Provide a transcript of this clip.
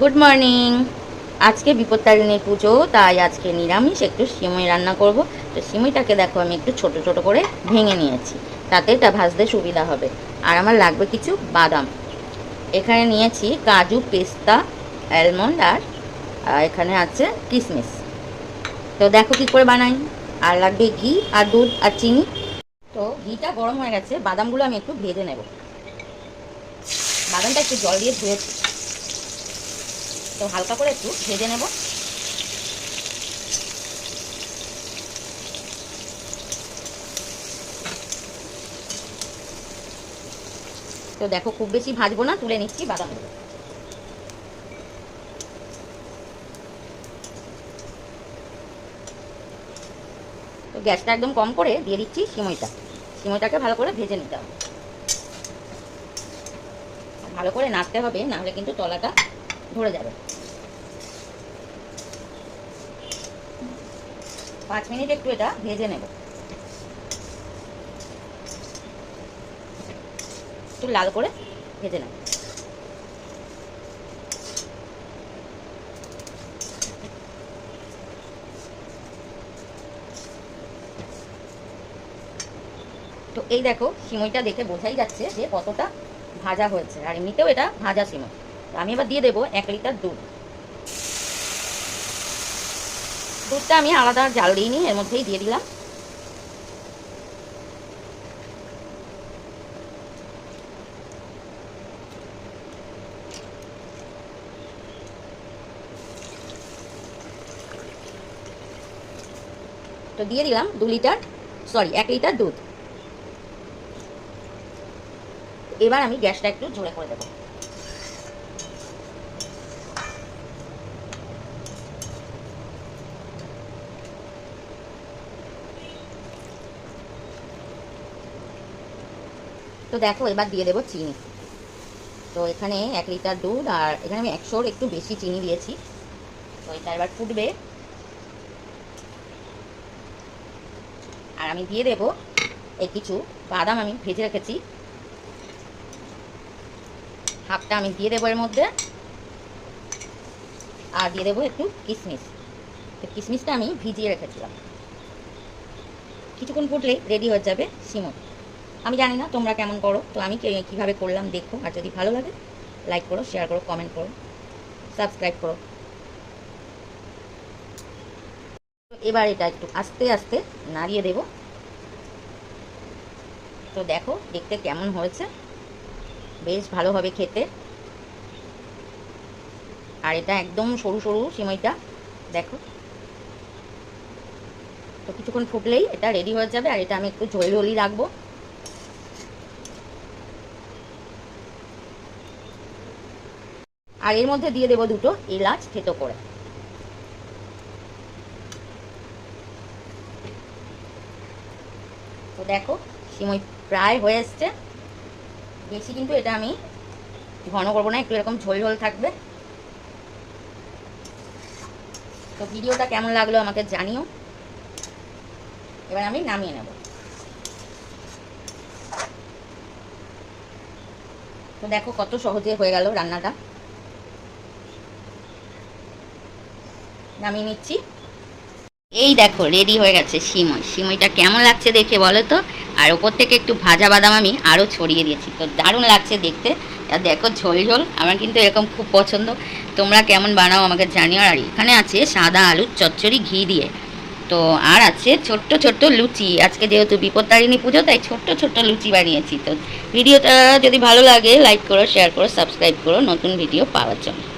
Good morning আজকে বিপত্তারিণী পুজো, তাই আজকে নিরামিষ, একটু সিমই রান্না করব। তো সিমইটাকে দেখো, আমি একটু ছোট ছোট করে ভেঙে নিয়েছি। তাতে এটা ভাজতে সুবিধা হবে। আর আমার লাগবে কিছু বাদাম। এখানে নিয়েছি কাজু, পেস্তা অ্যালমন্ড আর এখানে আছে কিশমিশ তো দেখো কি করে বানাই। আর লাগবে ঘি, আর দুধ, আর চিনি। তো ঘিটা গরম হয়ে গেছে, বাদামগুলো আমি একটু ভেজে নেব। বাদামটা একটু জল দিয়ে ধুয়েছি তো হালকা করে একটু ভেজে নেব। তো দেখো খুব বেশি ভাজবো না, তুলে নিচ্ছি বাদামগুলো তো গ্যাসটা একদম কম করে দিয়ে দিচ্ছি সিমইটা। সিমইটাকে ভালো করে ভেজে নিতে হবে। ভালো করে নাড়তে হবে, নাহলে কিন্তু তলাটা ধরে যাবে। পাঁচ মিনিট একটু এটা ভেজে নেব। একটু লাল করে ভেজে নেব। তো এই দেখো, সিমইটা দেখে বোঝাই যাচ্ছে যে কতটা ভাজা হয়েছে। আর এমনিতেও এটা ভাজা সিমই আমি এবার দিয়ে দেবো এক লিটার দুধ। দুধটা আমি আলাদা জাল দিইনি এর মধ্যেই দিয়ে দিলাম। তো দিয়ে দিলাম দু লিটার সরি এক লিটার দুধ। এবার আমি গ্যাসটা একটু জোরে করে দেবো। তো দেখো, এবার দিয়ে দেবো চিনি। তো এখানে এক লিটার দুধ, আর এখানে আমি একশোর একটু বেশি চিনি দিয়েছি। তো এটা এবার ফুটবে। আর আমি দিয়ে দেবো এই কিছু বাদাম আমি ভেজে রেখেছি। হাফটা আমি দিয়ে দেবো এর মধ্যে। আর দিয়ে দেবো একটু কিশমিশ তো কিশমিশটা আমি ভিজিয়ে রেখেছিলাম। কিছুক্ষণ ফুটলেই রেডি হয়ে যাবে সিমন আমি জানি না তোমরা কেমন করো, তো আমি কীভাবে করলাম দেখো, আর যদি ভালো লাগে লাইক করো শেয়ার করো কমেন্ট করো সাবস্ক্রাইব করো। এবার এটা একটু আস্তে আস্তে নাড়িয়ে দেব। তো দেখো, দেখতে কেমন হয়েছে। বেশ ভালো হবে খেতে। আর এটা একদম সরু সরু সিমইটা, দেখো। তো কিছুক্ষণ ফুটলেই এটা রেডি হয়ে যাবে, আর এটা আমি একটু ঝোল ঝোলই রাখব। আর এর মধ্যে দিয়ে দেবো দুটো এলাচ থেতো করে। তো দেখো, সিমই প্রায় হয়ে এসছে। বেশি কিন্তু এটা আমি ঘন করব না, একটু এরকম ঝোল ঝোল থাকবে। তো ভিডিওটা কেমন লাগল আমাকে জানিও। এবার আমি নামিয়ে নেব। তো দেখো কত সহজে হয়ে গেল রান্নাটা। নামিয়ে নিচ্ছি। এই দেখো রেডি হয়ে গেছে সিমই। সিমইটা কেমন লাগছে দেখে বলো তো? আর ওপর থেকে একটু ভাজা বাদাম আমি আরও ছড়িয়ে দিয়েছি। তো দারুণ লাগছে দেখতে। আর দেখো, ঝোল ঝোল। আমার কিন্তু এরকম খুব পছন্দ। তোমরা কেমন বানাও আমাকে জানিও। আর এখানে আছে সাদা আলুর চচ্চড়ি ঘি দিয়ে। তো আর আছে ছোট্ট ছোট্ট লুচি। আজকে যেহেতু বিপত্তারিণী পুজো, তাই ছোট্ট ছোট্ট লুচি বানিয়েছি। তো ভিডিওটা যদি ভালো লাগে লাইক করো শেয়ার করো সাবস্ক্রাইব করো। নতুন ভিডিও পাওয়ার জন্য।